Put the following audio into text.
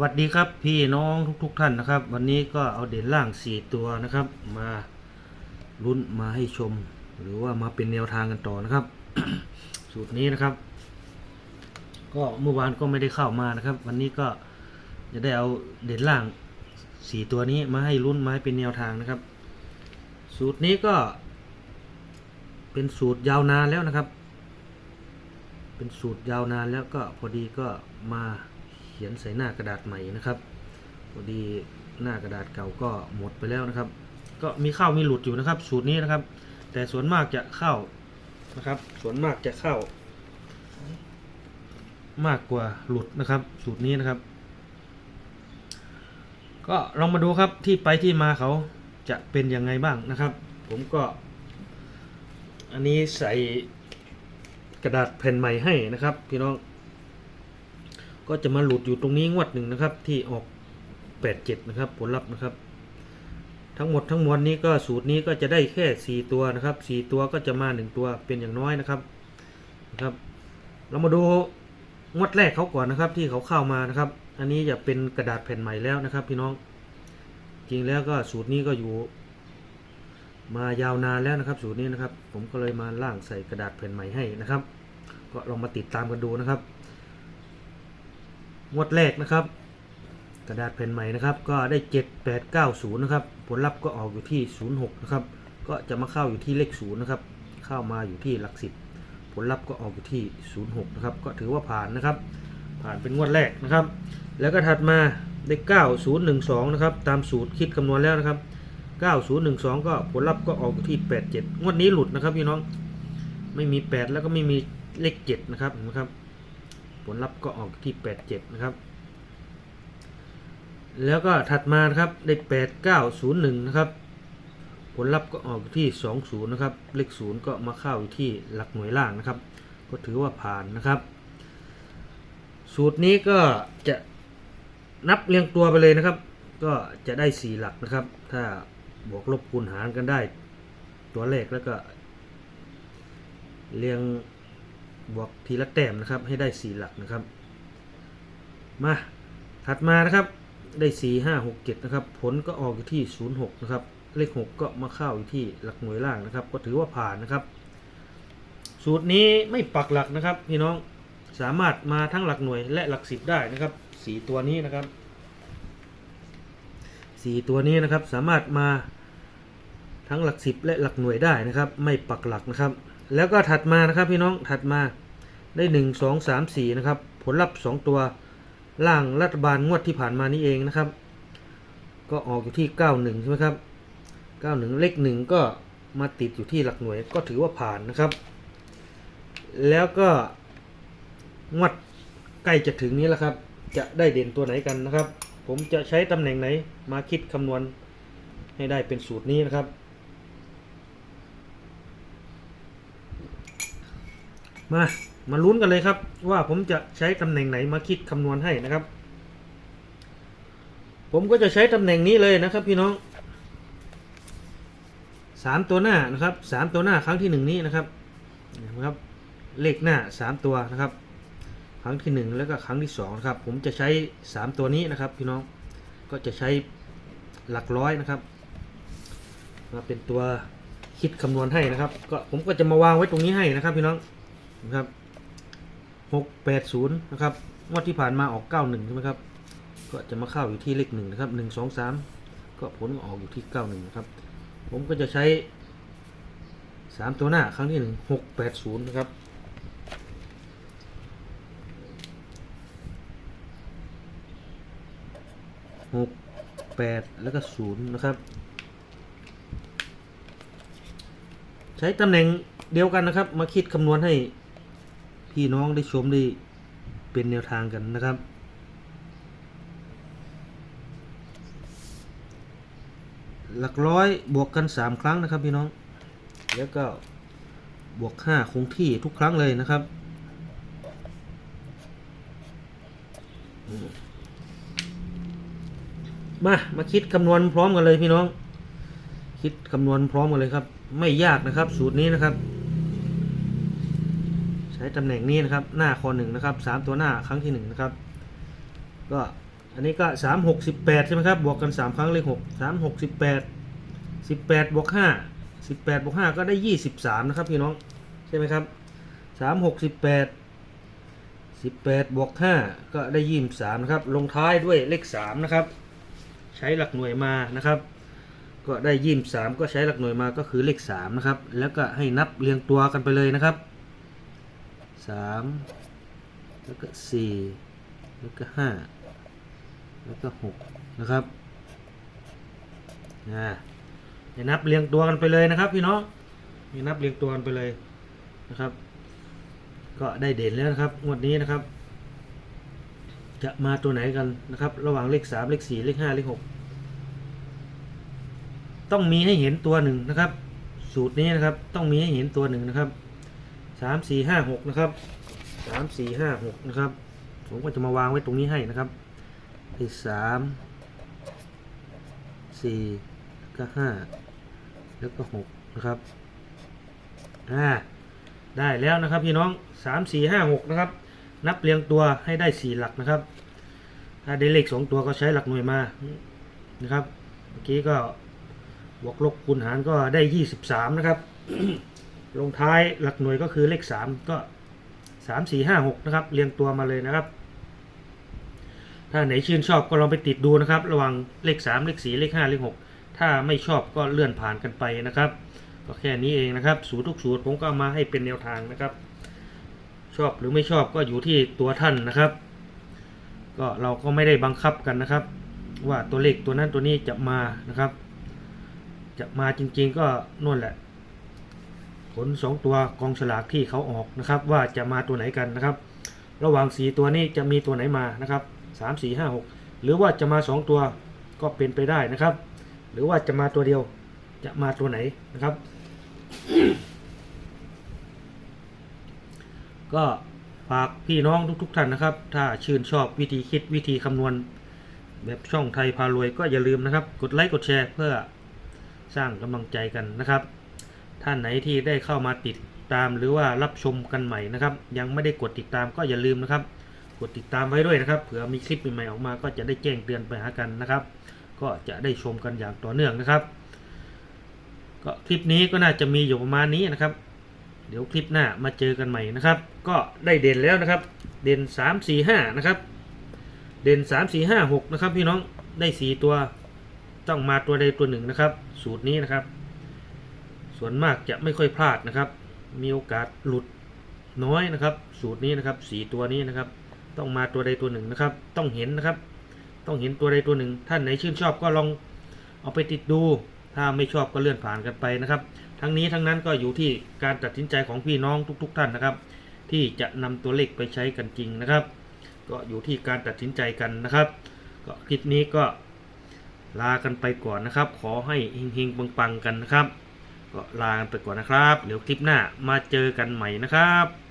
วัสดีครับพี่น้องทุกๆทท่านนะครับ วันนี้ก็เอาเด่นล่างสี่ตัวนะครับ มาลุ้นมาให้ชม หรือว่ามาเป็นแนวทางกันต่อนะครับ สูตรนี้นะครับ ก็เมื่อวานก็ไม่ได้เข้ามานะครับ วันนี้ก็จะได้เอาเด่นล่างสี่ตัวนี้มาให้ลุ้นมาให้เป็นแนวทางนะครับ สูตรนี้ก็ เป็นสูตรยาวนานแล้วนะครับ เป็นสูตรยาวนานแล้วก็พอดีก็มา ขียนใส่หน้ากระดาษใหม่นะครับพอดีหน้ากระดาษเก่าก็หมดไปแล้วนะครับ ก็มีเข้ามีหลุดอยู่นะครับ สูตรนี้นะครับ แต่ส่วนมากจะเข้านะครับ ส่วนมากจะเข้า มากกว่าหลุดนะครับ สูตรนี้นะครับ ก็ลองมาดูครับที่ไปที่มาเขาจะเป็นยังไงบ้างนะครับ ผมก็ อันนี้ใส่กระดาษแผ่นใหม่ให้นะครับ พี่น้อง ก็จะมาหลุดอยู่ตรงนี้งวดหนึ่งนะครับ ที่ออก 87 นะครับ ผลลัพธ์นะครับ ทั้งหมดทั้งมวลนี้ก็สูตรนี้ก็จะได้แค่ 4 ตัวนะครับ 4 ตัวก็จะมา 1 ตัวเป็นอย่างน้อยนะครับนะครับ เรามาดูงวดแรกเขาก่อนนะครับ ที่เขาเข้ามานะครับ อันนี้จะเป็นกระดาษแผ่นใหม่แล้วนะครับ พี่น้อง จริงแล้วก็สูตรนี้ก็อยู่ มายาวนานแล้วนะครับ สูตรนี้นะครับ ผมก็เลยมาล่างใส่กระดาษแผ่นใหม่ให้นะครับ ก็ลองมาติดตามกันดูนะครับ งวดแรกนะครับ กระดาษแผ่นใหม่นะครับ ก็ได้ 7 8 9 0 นะครับ ผลลัพธ์ก็ออกอยู่ที่ 06 นะครับ ก็จะมาเข้าอยู่ที่เลข 0 นะครับ เข้ามาอยู่ที่หลักสิบผลลัพธ์ก็ออกอยู่ที่ 06 นะครับ ก็ถือว่าผ่านนะครับ ผ่านเป็นงวดแรกนะครับ แล้วก็ถัดมาได้ 9012 นะครับ ตามสูตรคิดคำนวณแล้วนะครับ 9012 ก็ผลลัพธ์ก็ออกอยู่ที่ 87 งวดนี้หลุดนะครับพี่น้อง ไม่มี 8 แล้วก็ไม่มีเลข 7 นะครับนะครับ ผลลัพธ์ก็ออกที่ 87 นะครับ แล้วก็ถัดมานะครับได้ 8901 นะครับ ผลลัพธ์ก็ออกที่ 20 นะครับ เลข 0 ก็มาเข้าอยู่ที่หลักหน่วยล่างนะครับ ก็ถือว่าผ่านนะครับ สูตรนี้ก็จะนับเรียงตัวไปเลยนะครับ ก็จะได้ 4 หลักนะครับ ถ้าบวกลบคูณหารกันได้ตัวเลขแล้วก็เรียง บวกทีละแต้มนะครับ ให้ได้4หลักนะครับ มาถัดมานะครับได้4 5 6 7นะครับ ผลก็ออกอยู่ที่06นะครับ เลข6ก็มาเข้าอยู่ที่หลักหน่วยล่างนะครับ ก็ถือว่าผ่านนะครับ สูตรนี้ไม่ปักหลักนะครับ พี่น้องสามารถมาทั้งหลักหน่วยและหลักสิบได้นะครับสี่ตัวนี้นะครับสี่ตัวนี้นะครับสามารถมาทั้งหลักสิบและหลักหน่วยได้นะครับ ไม่ปักหลักนะครับ แล้วก็ถัดมานะครับพี่น้องถัดมาได้หนึ่งสองสามสี่นะครับผลลัพธ์สองตัวล่างรัฐบาลงวดที่ผ่านมานี้เองนะครับ ก็ออกอยู่ที่เก้าหนึ่งใช่ไหมครับเก้าหนึ่งเลขหนึ่งก็มาติดอยู่ที่หลักหน่วยก็ถือว่าผ่านนะครับ แล้วก็งวดใกล้จะถึงนี้แล้วครับ จะได้เด่นตัวไหนกันนะครับ ผมจะใช้ตำแหน่งไหนมาคิดคำนวณให้ได้เป็นสูตรนี้นะครับ มามาลุ้นกันเลยครับ ว่าผมจะใช้ตำแหน่งไหนมาคิดคำนวณให้นะครับ ผมก็จะใช้ตำแหน่งนี้เลยนะครับ พี่น้องสามตัวหน้านะครับสามตัวหน้าครั้งที่หนึ่งนี้นะครับนะครับ เลขหน้าสามตัวนะครับ ครั้งที่หนึ่งแล้วก็ครั้งที่สองนะครับ ผมจะใช้สามตัวนี้นะครับ พี่น้องก็จะใช้หลักร้อยนะครับ มาเป็นตัวคิดคำนวณให้นะครับ ก็ผมก็จะมาวางไว้ตรงนี้ให้นะครับ พี่น้อง นะครับหกแปดศูนย์นะครับงวดที่ผ่านมาออกเก้าหนึ่งใช่ไหมครับก็จะมาเข้าอยู่ที่เลขหนึ่งนะครับหนึ่งสองสามก็ผลออกอยู่ที่เก้าหนึ่งนะครับ ผมก็จะใช้สามตัวหน้าครั้งที่หนึ่งหกแปดศูนย์นะครับหกแปดแล้วก็ศูนย์นะครับ ใช้ตำแหน่งเดียวกันนะครับ มาคิดคำนวณให้ พี่น้องได้ชมได้เป็นแนวทางกันนะครับ หลักร้อยบวกกัน 3 ครั้งนะครับพี่น้อง แล้วก็บวก 5 คงที่ทุกครั้งเลยนะครับมา มาคิดคำนวณพร้อมกันเลยพี่น้อง คิดคำนวณพร้อมกันเลยครับ ไม่ยากนะครับ สูตรนี้นะครับ ใช้ตำแหน่งนี้นะครับ หน้าคอหนึ่งนะครับสามตัวหน้าครั้งที่หนึ่งนะครับ ก็อันนี้ก็สามหกสิบแปดใช่ไหมครับ บวกกันสามครั้งเลขหกสามหกสิบแปดสิบแปดบวกห้าสิบแปดบวกห้าก็ได้ยี่สิบสามนะครับพี่น้องใช่ไหมครับสามหกสิบแปดสิบแปดบวกห้าก็ได้ยี่สิบสามนะครับ ลงท้ายด้วยเลขสามนะครับ ใช้หลักหน่วยมานะครับก็ได้ยี่สิบสามก็ใช้หลักหน่วยมาก็คือเลขสามนะครับ แล้วก็ให้นับเรียงตัวกันไปเลยนะครับ สามแล้วก็สี่แล้วก็ห้าแล้วก็หกนะครับอ่าให้นับเรียงตัวกันไปเลยนะครับพี่น้องให้นับเรียงตัวกันไปเลยนะครับ ก็ได้เด่นแล้วนะครับงวดนี้นะครับ จะมาตัวไหนกันนะครับ ระหว่างเลขสามเลขสี่เลขห้าเลขหกต้องมีให้เห็นตัวหนึ่งนะครับ สูตรนี้นะครับ ต้องมีให้เห็นตัวหนึ่งนะครับ สามสี่ห้าหกนะครับสามสี่ห้าหกนะครับ ผมก็จะมาวางไว้ตรงนี้ให้นะครับเลขสามสี่ก็ห้าแล้วก็หกนะครับอ่าได้แล้วนะครับพี่น้องสามสี่ห้าหกนะครับ นับเรียงตัวให้ได้สี่หลักนะครับ ถ้าได้เลขสองตัวก็ใช้หลักหน่วยมานะครับ เมื่อกี้ก็บวกลบคูณหารก็ได้ยี่สิบสามนะครับ ลงท้ายหลักหน่วยก็คือเลขสามก็สามสี่ห้าหกนะครับ เรียงตัวมาเลยนะครับ ถ้าไหนชื่นชอบก็ลองไปติดดูนะครับ ระหว่างเลขสามเลขสี่เลขห้าเลขหกถ้าไม่ชอบก็เลื่อนผ่านกันไปนะครับก็แค่นี้เองนะครับสูตรทุกสูตรผมก็มาให้เป็นแนวทางนะครับ ชอบหรือไม่ชอบก็อยู่ที่ตัวท่านนะครับ ก็เราก็ไม่ได้บังคับกันนะครับ ว่าตัวเลขตัวนั้นตัวนี้จะมานะครับ จะมาจริงๆก็นู่นแหละ ผลสองตัวกองฉลากที่เขาออกนะครับ ว่าจะมาตัวไหนกันนะครับ ระหว่างสีตัวนี้จะมีตัวไหนมานะครับสามสี่ห้าหกหรือว่าจะมาสองตัวก็เป็นไปได้นะครับ หรือว่าจะมาตัวเดียวจะมาตัวไหนนะครับ ก็ฝากพี่น้องทุกๆท่านนะครับ ถ้าชื่นชอบวิธีคิดวิธีคำนวณ แบบช่องไทยพารวยก็อย่าลืมนะครับ กดไลค์กดแชร์เพื่อสร้างกำลังใจกันนะครับ ท่านไหนที่ได้เข้ามาติดตามหรือว่ารับชมกันใหม่นะครับ ยังไม่ได้กดติดตามก็อย่าลืมนะครับ กดติดตามไว้ด้วยนะครับเผื่อมีคลิปใหม่ๆออกมาก็จะได้แจ้งเตือนไปหากันนะครับ ก็จะได้ชมกันอย่างต่อเนื่องนะครับ ก็คลิปนี้ก็น่าจะมีอยู่ประมาณนี้นะครับ เดี๋ยวคลิปหน้ามาเจอกันใหม่นะครับ ก็ได้เด่นแล้วนะครับ เด่นสามสี่ห้านะครับเด่นสามสี่ห้าหกนะครับพี่น้องได้สี่ตัว ต้องมาตัวใดตัวหนึ่งนะครับ สูตรนี้นะครับ ส่วนมากจะไม่ค่อยพลาดนะครับ มีโอกาสหลุดน้อยนะครับ สูตรนี้นะครับสีตัวนี้นะครับ ต้องมาตัวใดตัวหนึ่งนะครับ ต้องเห็นนะครับ ต้องเห็นตัวใดตัวหนึ่ง ท่านไหนชื่นชอบก็ลองเอาไปติดดู ถ้าไม่ชอบก็เลื่อนผ่านกันไปนะครับ ทั้งนี้ทั้งนั้นก็อยู่ที่การตัดสินใจของพี่น้องทุก ๆ ท่านนะครับ ที่จะนำตัวเลขไปใช้กันจริงนะครับ ก็อยู่ที่การตัดสินใจกันนะครับ ก็คลิปนี้ก็ลากันไปก่อนนะครับ ขอให้เฮงๆปังๆกันนะครับ ก็ลากันไปก่อนนะครับ เดี๋ยวคลิปหน้ามาเจอกันใหม่นะครับ